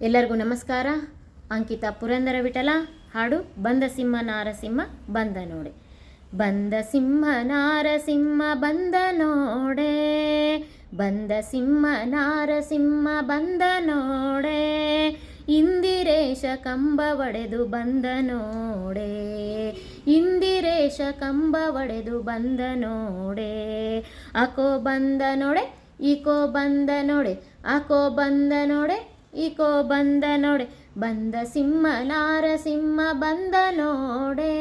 ಎಲ್ಲರಿಗೂ ನಮಸ್ಕಾರ. ಅಂಕಿತ ಪುರಂದರ ವಿಠಲ, ಹಾಡು ಬಂದ ಸಿಂಹ ನಾರಸಿಂಹ ಬಂದ ನೋಡೆ. ಬಂದ ಸಿಂಹ ನಾರಸಿಂಹ ಬಂದ ನೋಡೆ. ಬಂದ ಸಿಂಹ ನಾರಸಿಂಹ ಬಂದ ನೋಡೆ. ಇಂದಿರೇಶ ಕಂಬ ಒಡೆದು ಬಂದ ನೋಡೆ. ಇಂದಿರೇಶ ಕಂಬ ಒಡೆದು ಬಂದ ನೋಡೆ. ಅಕೋ ಬಂದ ನೋಡೆ, ಈಕೋ ಬಂದ ನೋಡೆ, ಅಕೋ ಬಂದ ನೋಡೆ. ಈಕೋ ಬಂದ ನೋಡೆ, ಬಂದ ಸಿಂಹ ನಾರಸಿಂಹ ಬಂದ ನೋಡೆ.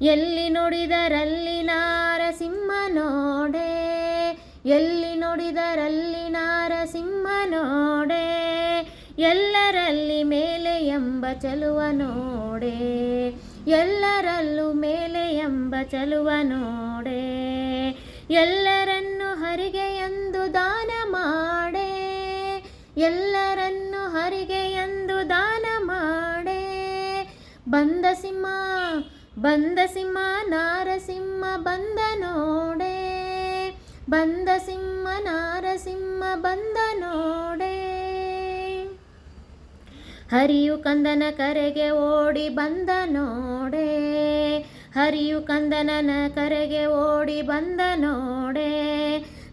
ಎಲ್ಲಿ ನೋಡಿದರಲ್ಲಿ ನಾರಸಿಂಹ ನೋಡೆ, ಎಲ್ಲಿ ನೋಡಿದರಲ್ಲಿ ನಾರಸಿಂಹ ನೋಡೆ, ಎಲ್ಲರಲ್ಲಿ ಮೇಲೆ ಎಂಬ ಚಲುವ ನೋಡೆ, ಎಲ್ಲರಲ್ಲೂ ಮೇಲೆ ಎಂಬ ಚಲುವ ನೋಡೆ. ಎಲ್ಲರನ್ನು ಹರಿಗೆ ಎಂದು ಮಾಡೆ ಎಲ್ಲರನ್ನು ಹರಿಗೆ ಎಂದು ದಾನ ಮಾಡೆ. ಬಂದ ಸಿಂಹ ಬಂದ ಸಿಂಹ ನಾರಸಿಂಹ, ಬಂದ ನೋಡೇ. ಬಂದ ಸಿಂಹ ನಾರಸಿಂಹ, ಬಂದ ನೋಡೆ. ಹರಿಯು ಕಂದನ ಕರೆಗೆ ಓಡಿ ಬಂದ ನೋಡೇ. ಹರಿಯು ಕಂದನನ ಕರೆಗೆ ಓಡಿ ಬಂದ ನೋಡೆ.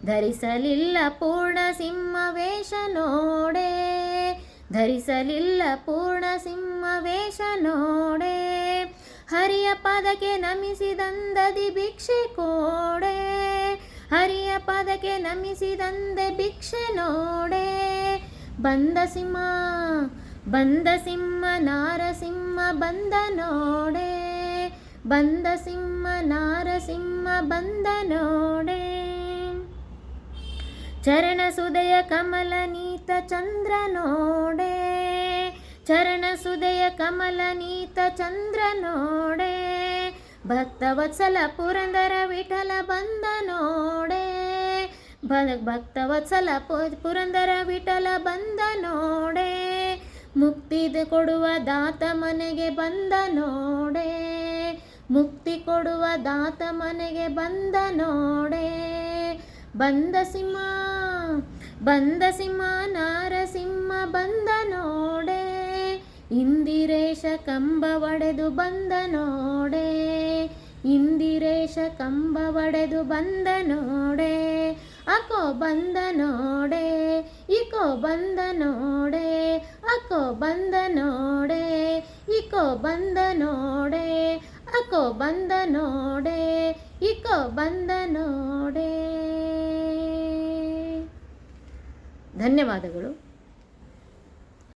ಧರಿಸಲಿಲ್ಲ ಪೂರ್ಣ ಸಿಂಹ ವೇಷ ನೋಡೆ. ಧರಿಸಲಿಲ್ಲ ಪೂರ್ಣ ಸಿಂಹ ವೇಷ ನೋಡೆ. ಹರಿಯ ಪದಕ್ಕೆ ನಮಿಸಿದಂದದಿ ಭಿಕ್ಷೆ ಕೋಡೆ. ಹರಿಯ ಪದಕ್ಕೆ ನಮಿಸಿದಂದೆ ಭಿಕ್ಷೆ ನೋಡೆ. ಬಂದ ಸಿಂಹ ಬಂದ ಸಿಂಹ ನಾರಸಿಂಹ ಬಂದ ನೋಡೆ. ಬಂದ ಸಿಂಹ ನಾರಸಿಂಹ ಬಂದ ನೋಡೆ. ಚರಣ ಸುದಯ ಕಮಲ ನೀತ ಚಂದ್ರ ನೋಡೆ. ಚರಣ ಸುದಯ ಕಮಲ ನೀತ ಚಂದ್ರ ನೋಡೆ. ಭಕ್ತವತ್ಸಲ ಪುರಂದರ ವಿಠಲ ಬಂದ ನೋಡೆ. ಭಕ್ತವತ್ಸಲ ಪುರಂದರ ವಿಠಲ ಬಂದ ನೋಡೆ. ಮುಕ್ತಿ ಕೊಡುವ ದಾತ ಮನೆಗೆ ಬಂದ ನೋಡೆ. ಮುಕ್ತಿ ಕೊಡುವ ದಾತ ಮನೆಗೆ ಬಂದ ನೋಡೆ. ಬಂದ ಸಿಂಹ ಬಂದ ಸಿಂಹ ನಾರಸಿಂಹ ಬಂದ ನೋಡೆ. ಇಂದಿರೇಶ ಕಂಬ ಒಡೆದು ಬಂದ ನೋಡೆ. ಇಂದಿರೇಶ ಕಂಬ ಒಡೆದು ಬಂದ ನೋಡೆ. ಅಕೋ ಬಂದ ನೋಡೆ, ಇಕೋ ಬಂದ ನೋಡೆ. ಅಕೋ ಬಂದ ನೋಡೆ, ಇಕೋ ಬಂದ ನೋಡೆ. ಅಕೋ ಬಂದ ನೋಡೆ, ಇಕೋ ಬಂದ ನೋಡೆ. ಧನ್ಯವಾದಗಳು.